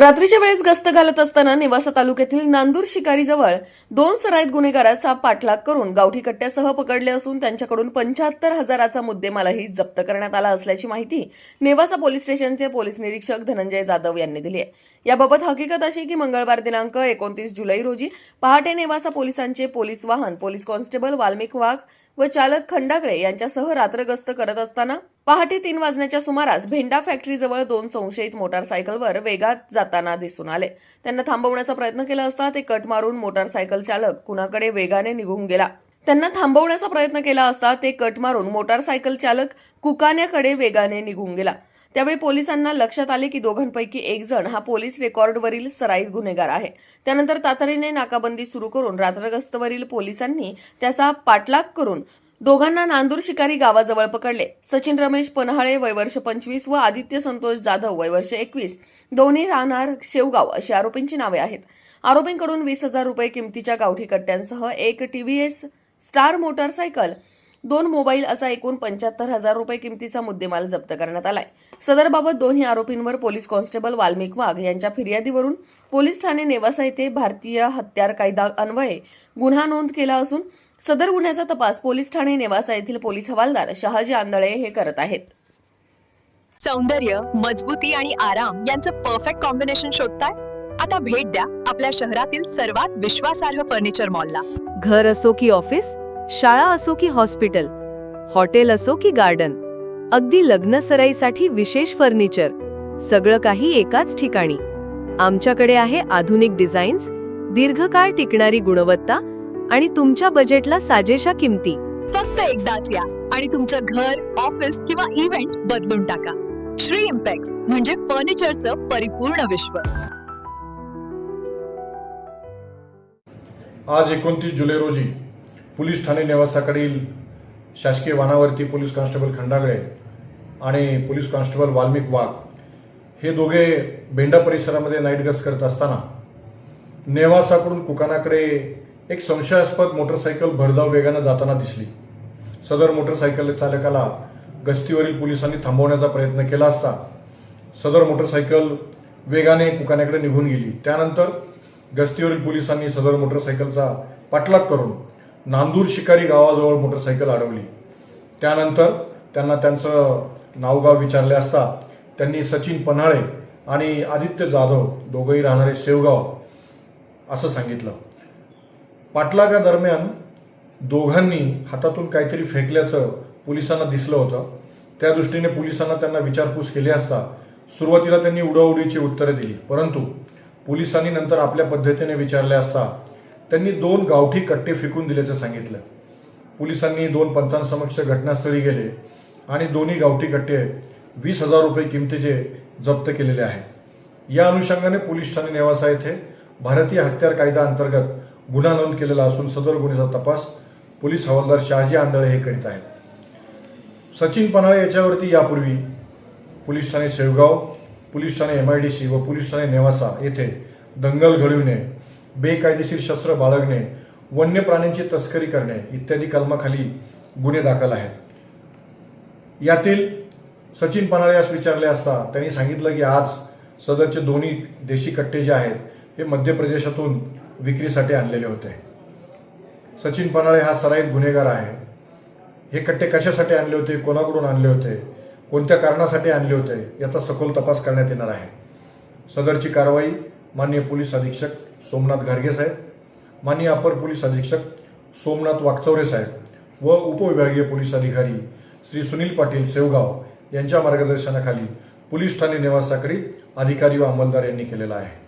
रात्रीच्या वेळेस गस्त घालत असताना नेवासा तालुक्यातील नांदूर शिकारीजवळ दोन सराईत गुन्हेगाराचा पाठलाग करून गावठी कट्ट्यासह पकडले असून त्यांच्याकडून पंच्याहत्तर हजाराचा मुद्देमालाही जप्त करण्यात आला असल्याची माहिती नेवासा पोलीस स्टेशनचे पोलीस निरीक्षक धनंजय जाधव यांनी दिली आहे. याबाबत हकीकत अशी की मंगळवार दिनांक एकोणतीस जुलै रोजी पहाटे नेवासा पोलिसांचे पोलीस वाहन पोलीस कॉन्स्टेबल वाल्मिक वाघ व चालक खंडागळे यांच्यासह रात्र गस्त करत असताना पहाटे तीन वाजण्याच्या सुमारास भेंडा फॅक्टरीजवळ दोन संशयित मोटारसायकलवर वेगात जाताना दिसून आले. त्यांना थांबवण्याचा प्रयत्न केला असता ते कट मारून मोटारसायकल चालक कुणाकडे वेगाने निघून गेला. त्यांना थांबवण्याचा प्रयत्न केला असता ते कट मारून मोटारसायकल चालक कुकाण्याकडे वेगाने निघून गेला. त्यावेळी पोलिसांना लक्षात आले की दोघांपैकी एक जण हा पोलीस रेकॉर्डवरील सराईत गुन्हेगार आहे. त्यानंतर तातडीने नाकाबंदी सुरू करून रात्रगस्तवरील पोलिसांनी त्याचा पाठलाग करून दोघांना नांदूर शिकारी गावाजवळ पकडले. सचिन रमेश पन्हाळे वयवर्ष पंचवीस व आदित्य संतोष जाधव वयवर्ष एकवीस. दोन्ही राहणार शेवगाव अशी आरोपींची नावे आहेत. आरोपींकडून वीस हजार रुपये किमतीच्या गावठी कट्ट्यांसह एक टीव्हीएस स्टार मोटारसायकल दोन मोबाईल असा एकूण पंच्याहत्तर हजार रुपये किमतीचा मुद्देमाल जप्त करण्यात आलाय. सदरबाबत दोन्ही आरोपींवर पोलीस कॉन्स्टेबल वाल्मिक वाघ यांच्या फिर्यादीवरून पोलीस ठाणे नेवासा येथे भारतीय हत्यार कायदा अन्वये गुन्हा नोंद केला असून सदर गुन्ह्याचा तपास पोलीस ठाणे नेवासा येथील पोलीस हवालदार शहाजी आंदळे हे करत आहेत. सौंदर्य मजबूती आणि आराम यांचं परफेक्ट कॉम्बिनेशन शोधताय? आता भेट द्या आपल्या शहरातील सर्वात विश्वासार्ह फर्निचर मॉलला घर असो की ऑफिस शाळा असो की हॉस्पिटल हॉटेल असो की गार्डन अगदी लग्न सराईसाठी विशेष फर्निचर सगळं काही एकाच ठिकाणी. आमच्याकडे आहे आधुनिक डिझाईन्स दीर्घकाळ टिकणारी गुणवत्ता आणि तुमच्या बजेटला साजेशा किमती. फक्त एकदाच या आणि तुमचं घर ऑफिस किंवा इव्हेंट बदलून टाका. श्री इम्पॅक्स म्हणजे फर्निचरचं परिपूर्ण विश्व. आज एकोणतीस जुलै रोजी पोलीस ठाणे नेवासाकडील शासकीय वानावरती पोलीस कॉन्स्टेबल खंडागळे आणि पोलीस कॉन्स्टेबल वाल्मिक वाघ हे दोघे बेंडा परिसरामध्ये नाईट गस्त करत असताना नेवासाकडून कुकानाकडे एक संशयास्पद मोटरसायकल भरधाव वेगानं जाताना दिसली. सदर मोटरसायकल चालकाला गस्तीवरील पोलिसांनी थांबवण्याचा प्रयत्न केला असता सदर मोटरसायकल वेगाने कुकाण्याकडे निघून गेली. त्यानंतर गस्तीवरील पोलिसांनी सदर मोटरसायकलचा पाठलाग करून नांदूर शिकारी गावाजवळ मोटरसायकल अडवली. त्यानंतर त्यांना त्यांचं नावगाव विचारले असता त्यांनी सचिन पन्हाळे आणि आदित्य जाधव दोघंही राहणारे शेवगाव असं सांगितलं. पाठलागादरम्यान दोघांनी हातातून काहीतरी फेकल्याचं पोलिसांना दिसलं होतं. त्या दृष्टीने पोलिसांना त्यांना विचारपूस केली असता सुरुवातीला त्यांनी उडवडीची उत्तरे दिली. परंतु पोलिसांनी नंतर आपल्या पद्धतीने विचारले असता त्यांनी दोन गावठी कट्टे फेकून दिल्याचं सांगितलं. पोलिसांनी दोन पंचांसमक्ष घटनास्थळी गेले आणि दोन्ही गावठी कट्टे वीस हजार रुपये किमतीचे जप्त केलेले आहे या अनुषंगाने पोलीस ठाणे नेवासा येथे भारतीय हत्यार कायदा अंतर्गत गुन्हा नोंद केलेला असून सदर गुन्ह्याचा तपास पोलीस हवालदार शहाजी आंधळे हे करीत आहेत. सचिन पन्हाळे याच्यावरती यापूर्वी पोलीस ठाणे शेवगाव पोलीस ठाणे एम आय डी सी व पोलीस ठाणे नेवासा येथे दंगल घडविणे बेकायदेशीर शस्त्र बाळगणे वन्य प्राण्यांची तस्करी करणे इत्यादी कलमाखाली गुन्हे दाखल आहेत. यातील सचिन पन्हाळे यास विचारले असता त्यांनी सांगितलं की आज सदरचे दोन्ही देशी कट्टे जे आहेत हे मध्य प्रदेशातून विक्रीसाठी आणलेले होते. सचिन पन्हाळे हा सराईत गुन्हेगार आहे. हे कट्टे कशासाठी आणले होते कोणाकडून आणले होते कोणत्या कारणासाठी आणले होते याचा सखोल तपास करण्यात येणार आहे. सदरची कारवाई माननीय पोलीस अधीक्षक सोमनाथ घारगे साहेब माननीय अपर पोलीस अधीक्षक सोमनाथ वाकचौरे साहेब व उपविभागीय पोलीस अधिकारी श्री सुनील पाटील सेवगाव यांच्या मार्गदर्शनाखाली पोलीस ठाणे निवासाकडील अधिकारी व अंमलदार यांनी केलेला आहे.